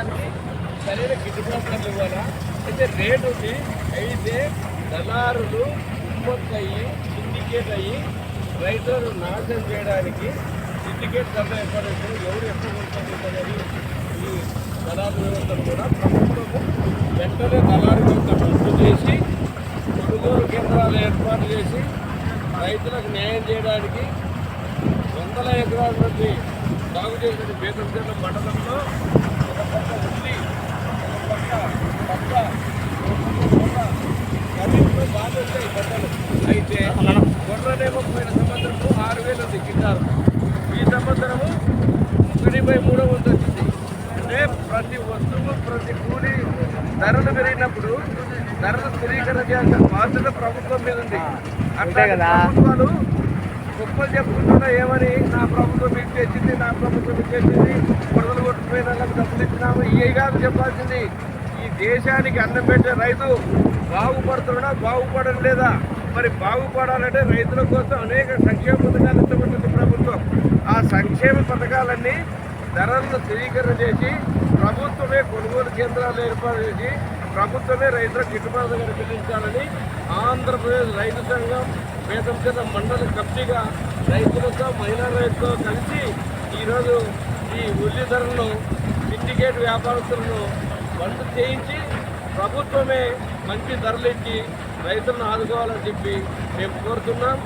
పంటలు సరైన గిట్టుబాటు ఇవ్వాలా? అయితే రేటు ఉంది. అయితే దళారులు ఉత్పత్తి అయ్యి సిండికేట్ అయ్యి రైతులను నాశనం చేయడానికి సిండికేట్ ధర ఏర్పాటు ఎవరు ఎక్కువ కొనుక్కుంటున్నారు ఈ దళారు వ్యవస్థను కూడా ప్రభుత్వము వెంటనే దళారు వ్యవస్థ రద్దు చేసి కొనుగోలు కేంద్రాలు ఏర్పాటు చేసి రైతులకు న్యాయం చేయడానికి వందల ఎకరాల నుండి సాగు చేసిన బేతంచెర్ల మండలంలో అయితే గొర్రెనేమో పోయిన సంవత్సరము ఆరు వేలు ఉంది కింటారు ఈ సంవత్సరము ఒకటి బై మూడో వంతు వచ్చింది. అంటే ప్రతి వస్తువు ప్రతి కూలి ధరలు పెరిగినప్పుడు ధరలు స్థిరీకరణ చేయాల్సిన బాధ్యత ప్రభుత్వం మీద ఉంది. అట్లా ప్రభుత్వాలు గొప్పలు చెప్పుకుంటున్నా ఏమని నా ప్రభుత్వం మీకు తెచ్చింది నా ప్రభుత్వం మీకు తెచ్చింది కొడవలు కొట్టుకుపోయిన డబ్బులు ఇచ్చినాము. కాదు చెప్పాల్సింది ఈ దేశానికి అన్నం పెట్టే రైతు బాగుపడుతున్నా బాగుపడడం లేదా మరి బాగుపడాలంటే రైతుల కోసం అనేక సంక్షేమ పథకాలు ఇష్టపడుతుంది ప్రభుత్వం. ఆ సంక్షేమ పథకాలన్నీ ధరలను స్థిరీకరణ చేసి ప్రభుత్వమే కొనుగోలు కేంద్రాలు ఏర్పాటు చేసి ప్రభుత్వమే రైతులకు గిట్టుబాటు కల్పించాలని ఆంధ్రప్రదేశ్ రైతు సంఘం వేదంచేత మండలి కమిటీగా రైతులతో మహిళా రైతులతో కలిసి ఈరోజు ఈ ఉల్లి ధరలను సిండికేట్ వ్యాపారస్తులను బంద్ చేయించి ప్రభుత్వమే మంచి ధరలు ఇచ్చి రైతులను ఆదుకోవాలని చెప్పి మేము కోరుతున్నాం.